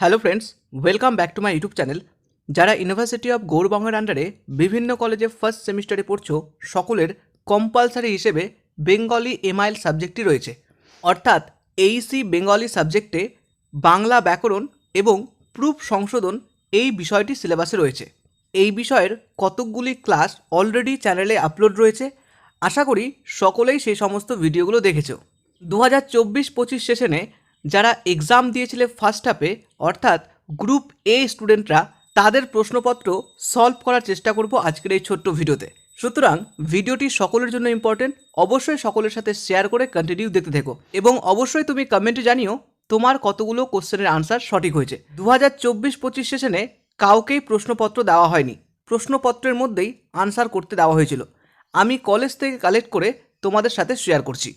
Hello friends welcome back to my YouTube channel যারা university of গৌরবঙ্গের আন্ডারে বিভিন্ন কলেজে ফার্স্ট সেমিস্টারে পড়ছো, সকলের কম্পালসারি হিসেবে বেঙ্গলি এমআইএল সাবজেক্টটি রয়েছে। অর্থাৎ এইসি বেঙ্গলি সাবজেক্টে বাংলা ব্যাকরণ এবং প্রুফ সংশোধন এই বিষয়টি সিলেবাসে রয়েছে। এই বিষয়ের কতকগুলি ক্লাস অলরেডি চ্যানেলে আপলোড রয়েছে। আশা করি সকলেই সেই সমস্ত ভিডিওগুলো দেখেছ। দু হাজার চব্বিশ পঁচিশ সেশনে যারা এক্সাম দিয়েছিলে ফার্স্ট হাফে অর্থাৎ গ্রুপ এ স্টুডেন্টরা তাদের প্রশ্নপত্র সলভ করার চেষ্টা করব আজকের এই ছোট্ট ভিডিওতে। সুতরাং ভিডিওটি সকলের জন্য ইম্পর্টেন্ট অবশ্যই সকলের সাথে শেয়ার করে কন্টিনিউ দেখতে থেকো। এবং অবশ্যই তুমি কমেন্টে জানিও তোমার কতগুলো কোশ্চেনের আনসার সঠিক হয়েছে। দু হাজার চব্বিশ পঁচিশ সেশনে কাউকেই প্রশ্নপত্র দেওয়া হয়নি। প্রশ্নপত্রের মধ্যেই আনসার করতে দেওয়া হয়েছিল। আমি কলেজ থেকে কালেক্ট করে তোমাদের সাথে শেয়ার করছি।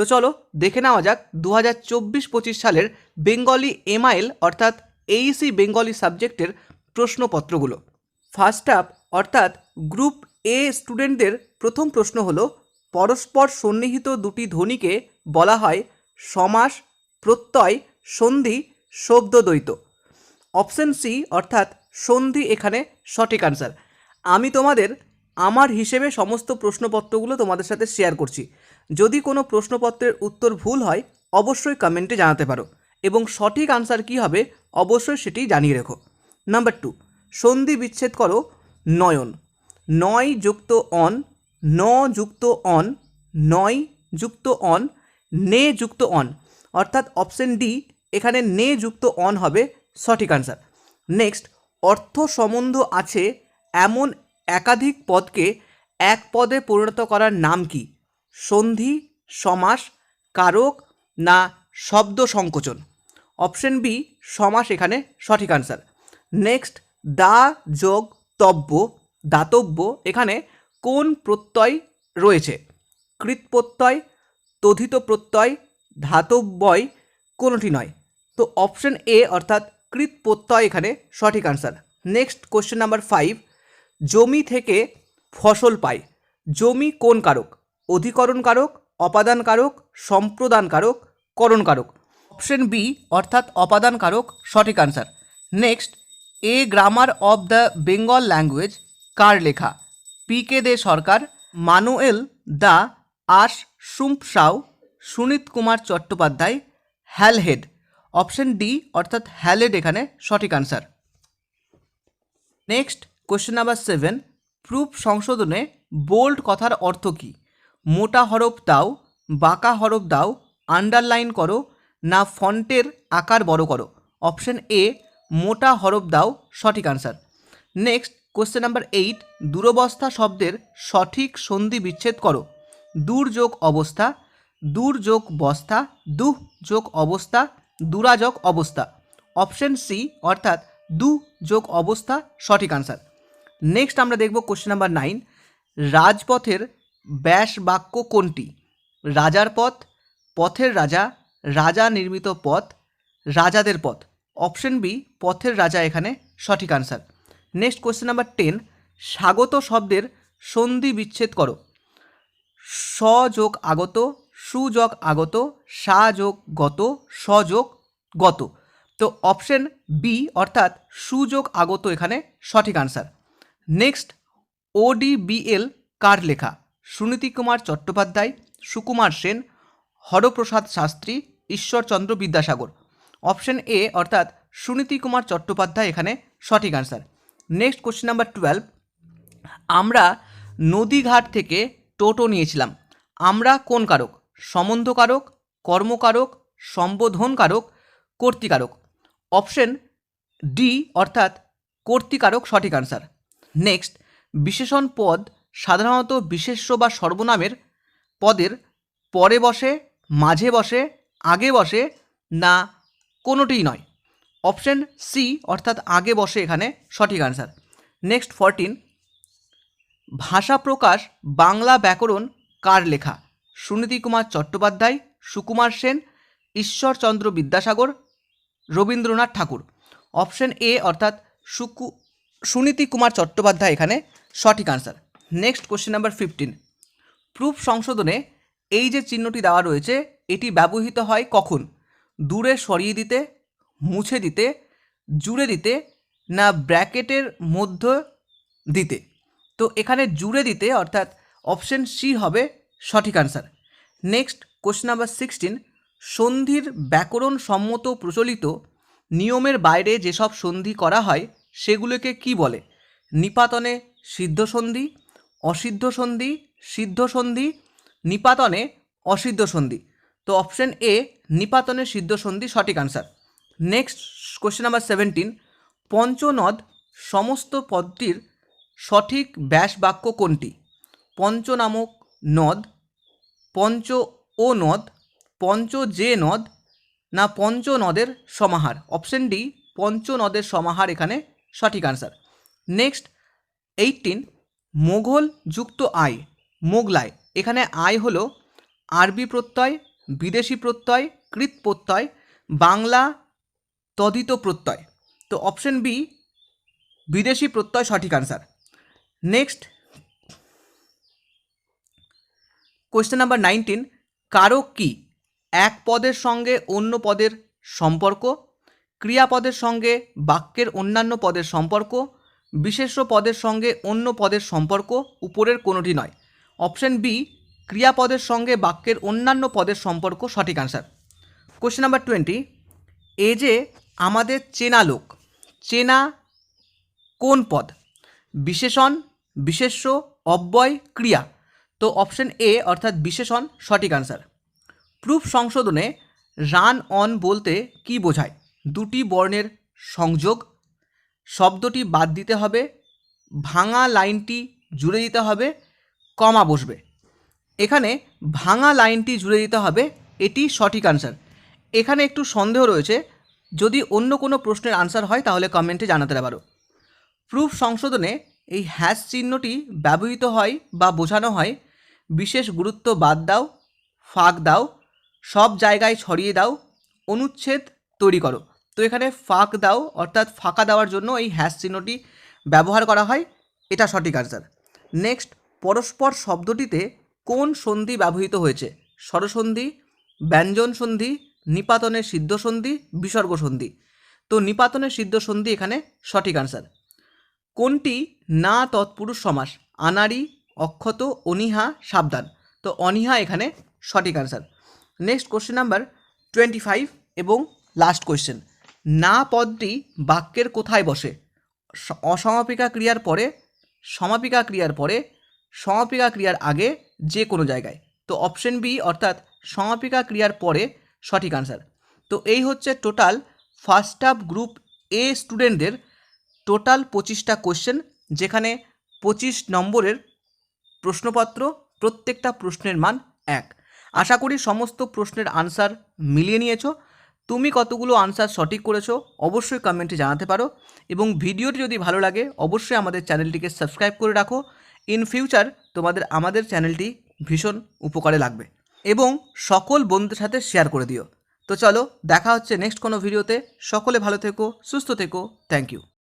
তো চলো দেখে নেওয়া যাক দু হাজার চব্বিশ পঁচিশ সালের বেঙ্গলি এমআইএল অর্থাৎ এইসি বেঙ্গলি সাবজেক্টের প্রশ্নপত্রগুলো। ফার্স্ট আপ অর্থাৎ গ্রুপ এ স্টুডেন্টদের প্রথম প্রশ্ন হলো, পরস্পর সন্নিহিত দুটি ধ্বনিকে বলা হয় সমাস, প্রত্যয়, সন্ধি, শব্দদ্বৈত। অপশন সি অর্থাৎ সন্ধি এখানে সঠিক আনসার আমি তোমাদের, আমার হিসেবে সমস্ত প্রশ্নপত্রগুলো তোমাদের সাথে শেয়ার করছি। যদি কোনো প্রশ্নপত্রের উত্তর ভুল হয়, অবশ্যই কমেন্টে জানাতে পারো এবং সঠিক আনসার কী হবে, অবশ্যই সেটি জানিয়ে রেখো। নাম্বার টু, সন্ধি বিচ্ছেদ করো, নয়ন। নয় যুক্ত অন, ন যুক্ত অন, নয় যুক্ত অন, নে যুক্ত অন। অর্থাৎ অপশন ডি, এখানে নে যুক্ত অন হবে সঠিক আনসার। নেক্সট, অর্থ সম্বন্ধ আছে এমন একাধিক পদকে এক পদে পরিণত করার নাম কি? সন্ধি, সমাস, কারক না শব্দ সংকোচন? অপশন বি, সমাস এখানে সঠিক আনসার নেক্সট দা, যোগ, তব্য, দাতব্য এখানে কোন প্রত্যয় রয়েছে? কৃত প্রত্যয় তথিত প্রত্যয়, ধাতব্যয় কোনোটি নয়। তো অপশন এ অর্থাৎ কৃত প্রত্যয় এখানে সঠিক answer next question number five জমি থেকে ফসল পায়। জমি কোন কারক? অধিকরণ অপাদানকারক, সম্প্রদানকারক কারক সম্প্রদান কারক করণ কারক অপশন বি অর্থাৎ অপাদানকারক, সঠিক answer next A grammar of the Bengal language কার লেখা? P K De Sarkar Manuel da Assumpcam Sunit Kumar Chattopadhyay Halhed option D অর্থাৎ হ্যালেড এখানে সঠিক answer next question number seven proof সংশোধনে bold কথার অর্থ কী? মোটা হরফ দাও, বাঁকা হরফ দাও আন্ডারলাইন করো, না ফন্টের আকার বড় করো। অপশন এ মোটা হরফ দাও, সঠিক answer next question number eight দুরবস্থা শব্দের সঠিক সন্ধি বিচ্ছেদ করো। দূর যোগ অবস্থা দূর যোগ বস্থা দুহ যোগ অবস্থা, দুরাযোগ অবস্থা। অপশন সি অর্থাৎ দু যোগ অবস্থা, সঠিক আনসার নেক্সট আমরা দেখব কোশ্চেন নাম্বার নাইন রাজপথের ব্যাস বাক্য কোনটি? রাজার পথ, পথের রাজা রাজা নির্মিত পথ, রাজাদের পথ। অপশন বি, পথের রাজা এখানে সঠিক answer next question number ten স্বাগত শব্দের সন্ধি বিচ্ছেদ করো। স যোগ আগত সুযোগ আগত, সা যোগ গত সযোগ গত। তো অপশন বি অর্থাৎ সুযোগ আগত এখানে সঠিক আনসার নেক্সট ওডিবিএল কার লেখা? সুনীতি কুমার চট্টোপাধ্যায়, সুকুমার সেন, হরপ্রসাদ শাস্ত্রী, ঈশ্বরচন্দ্র বিদ্যাসাগর। অপশন এ অর্থাৎ সুনীতি কুমার চট্টোপাধ্যায় এখানে সঠিক answer next question number twelve আমরা নদীঘাট থেকে টোটো নিয়েছিলাম। আমরা কোন কারক? সম্বন্ধকারক কর্মকারক সম্বোধনকারক কর্তিকারক অপশন ডি অর্থাৎ কর্তিকারক সঠিক আনসার নেক্সট বিশেষণ পদ সাধারণত বিশেষ্য বা সর্বনামের পদের পরে বসে, মাঝে বসে, আগে বসে না কোনোটিই নয়। অপশন সি অর্থাৎ আগে বসে এখানে সঠিক আনসার নেক্সট ফরটিন ভাষা প্রকাশ, বাংলা ব্যাকরণ কার লেখা? সুনীতি কুমার চট্টোপাধ্যায়, সুকুমার সেন ঈশ্বরচন্দ্র বিদ্যাসাগর, রবীন্দ্রনাথ ঠাকুর। অপশন এ অর্থাৎ সুকু সুনীতি কুমার চট্টোপাধ্যায় এখানে সঠিক answer next question number fifteen proof সংশোধনে এই যে চিহ্নটি দেওয়া রয়েছে, এটি ব্যবহৃত হয় কখন? দূরে সরিয়ে দিতে, মুছে দিতে, জুড়ে দিতে না ব্র্যাকেটের মধ্য দিতে? তো এখানে জুড়ে দিতে অর্থাৎ অপশন সি হবে সঠিক answer next question number sixteen সন্ধির ব্যাকরণ সম্মত প্রচলিত নিয়মের বাইরে যেসব সন্ধি করা হয়, সেগুলোকে কি বলে? নিপাতনে সিদ্ধ সন্ধি অসিদ্ধ সন্ধি, সিদ্ধ সন্ধি, নিপাতনে অসিদ্ধ সন্ধি। তো অপশন এ নিপাতনে সিদ্ধ সন্ধি সঠিক answer next question number seventeen Panchnad সমস্ত পদটির সঠিক ব্যাস বাক্য কোনটি? পঞ্চ নামক নদ পঞ্চ ও নদ পঞ্চ যে নদ না পঞ্চ নদের সমাহার? অপশন ডি পঞ্চ নদের সমাহার এখানে সঠিক আনসার নেক্সট এইটিন মোঘল যুক্ত আয় মোগলাই। এখানে আয় হলো আরবি প্রত্যয়, বিদেশি প্রত্যয়, কৃত প্রত্যয়, বাংলা তদিত প্রত্যয়। তো অপশন বি বিদেশি প্রত্যয় সঠিক answer next question number nineteen কারক কি এক পদের সঙ্গে অন্য পদের সম্পর্ক, ক্রিয়াপদের সঙ্গে বাক্যের অন্যান্য পদের সম্পর্ক বিশেষ্য পদের সঙ্গে অন্য পদের সম্পর্ক উপরের কোনোটি নয়। অপশন বি, ক্রিয়াপদের সঙ্গে বাক্যের অন্যান্য পদের সম্পর্ক সঠিক আনসার কোশ্চেন নাম্বার টোয়েন্টি এ যে আমাদের চেনা লোক, চেনা কোন পদ? বিশেষণ, বিশেষ্য, অব্যয়, ক্রিয়া। তো অপশন এ অর্থাৎ বিশেষণ, সঠিক আনসার প্রুফ সংশোধনে রান অন বলতে কি বোঝায়? দুটি বর্ণের সংযোগ শব্দটি বাদ দিতে হবে, ভাঙা লাইনটি জুড়ে দিতে হবে, কমা বসবে। এখানে ভাঙা লাইনটি জুড়ে দিতে হবে, এটি সঠিক আনসার এখানে একটু সন্দেহ রয়েছে, যদি অন্য কোনো প্রশ্নের আনসার হয়, তাহলে কমেন্টে জানাতে পারো। প্রুফ সংশোধনে এই হ্যাশ চিহ্নটি ব্যবহৃত হয় বা বোঝানো হয়, বিশেষ গুরুত্ব বাদ দাও, ফাঁক দাও, সব জায়গায় ছড়িয়ে দাও, অনুচ্ছেদ তৈরি করো। তো এখানে ফাঁক দাও, অর্থাৎ ফাঁকা দেওয়ার জন্য এই হ্যাশ চিহ্নটি ব্যবহার করা হয়। এটা সঠিক আনসার নেক্সট পরস্পর শব্দটিতে কোন সন্ধি ব্যবহৃত হয়েছে? স্বরসন্ধি, ব্যঞ্জন সন্ধি, নিপাতনের সিদ্ধ সন্ধি, বিসর্গ সন্ধি। তো নিপাতনের সিদ্ধ সন্ধি এখানে সঠিক আনসার কোনটি না তৎপুরুষ সমাস? আনারি অক্ষত, অনিহা, সাবধান। তো অনিহা এখানে সঠিক answer next question number twenty five এবং লাস্ট কোশ্চেন না পদটি বাক্যের কোথায় বসে? অসমাপিকা ক্রিয়ার পরে, সমাপিকা ক্রিয়ার পরে, সমাপিকা ক্রিয়ার আগে যে কোনো জায়গায়। তো অপশন বি অর্থাৎ সমাপিকা ক্রিয়ার পরে সঠিক আনসার তো এই হচ্ছে total first half group A স্টুডেন্টদের টোটাল পঁচিশটা কোশ্চেন যেখানে পঁচিশ নম্বরের প্রশ্নপত্র, প্রত্যেকটা প্রশ্নের মান এক। আশা করি সমস্ত প্রশ্নের আনসার মিলিয়ে নিয়েছো। তুমি কতগুলো আনসার সঠিক করেছ, অবশ্যই কমেন্টে জানাতে পারো এবং ভিডিওটি যদি ভালো লাগে, অবশ্যই আমাদের চ্যানেলটিকে সাবস্ক্রাইব করে রাখো। ইন ফিউচার তোমাদের, আমাদের চ্যানেলটি ভীষণ উপকারে লাগবে এবং সকল বন্ধুদের সাথে শেয়ার করে দিও। তো চলো, দেখা হচ্ছে নেক্সট কোনো ভিডিওতে সকলে ভালো থেকো, সুস্থ থেকো। Thank you